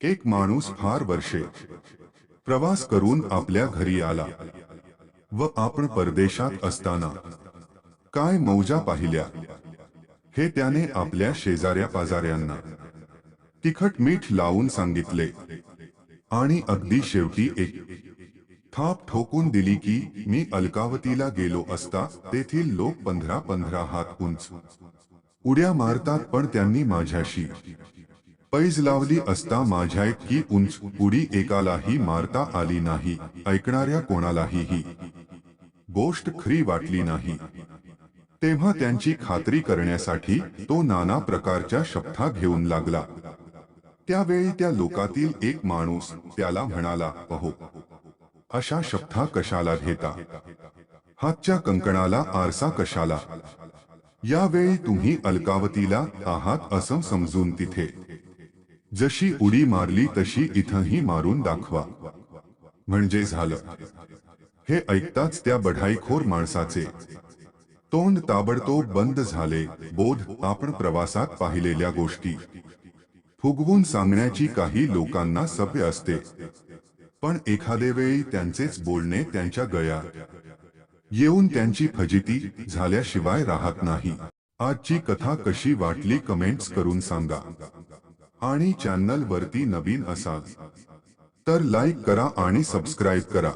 एक माणूस फार वर्षे प्रवास करून आपल्या घरी आला व आपण परदेशात असताना काय मौजा पाहिल्या हे त्याने आपल्या शेजाऱ्या पाजाऱ्यांना तिखट मीठ लावून सांगितले आणि अगदी शेवटी एक थाप ठोकून दिली की मी अलकावतीला गेलो असता तेथील लोक पंधरा पंधरा हात उंच उड्या मारतात पण त्यांनी माझ्याशी पैज लावली असता माझ्या इतकी उंच उडी एकालाही मारता आली नाही ऐकणाऱ्या कोणालाही ही गोष्ट खरी वाटली नाही. तेव्हा त्यांची खात्री करण्यासाठी तो नाना प्रकारच्या शपथा घेऊन लागला. त्यावेळी त्या लोकातील एक माणूस त्याला म्हणाला अहो अशा शपथा कशाला घेता? हातच्या कंकणाला आरसा कशाला? यावेळी तुम्ही अलकावतीला आहात असं समजून तिथे जशी उडी मारली तशी इथंही मारून दाखवा. म्हणजे झालं. हे ऐकताच त्या बढाईखोर माणसाचे तोंड ताबडतोब बंद झाले बोध आपण प्रवासात पाहिलेल्या गोष्टी. फुगवून सांगण्याची काही लोकांना सभ्य असते. पण एखादे वेळी त्यांचेच बोलणे त्यांच्या गळ्या येऊन त्यांची फजिती झाल्याशिवाय राहत नाही. आजची कथा कशी वाटली कमेंट्स करून सांगा. आणि चॅनल वरती नवीन असाल. तर लाईक करा आणि सबस्क्राईब करा.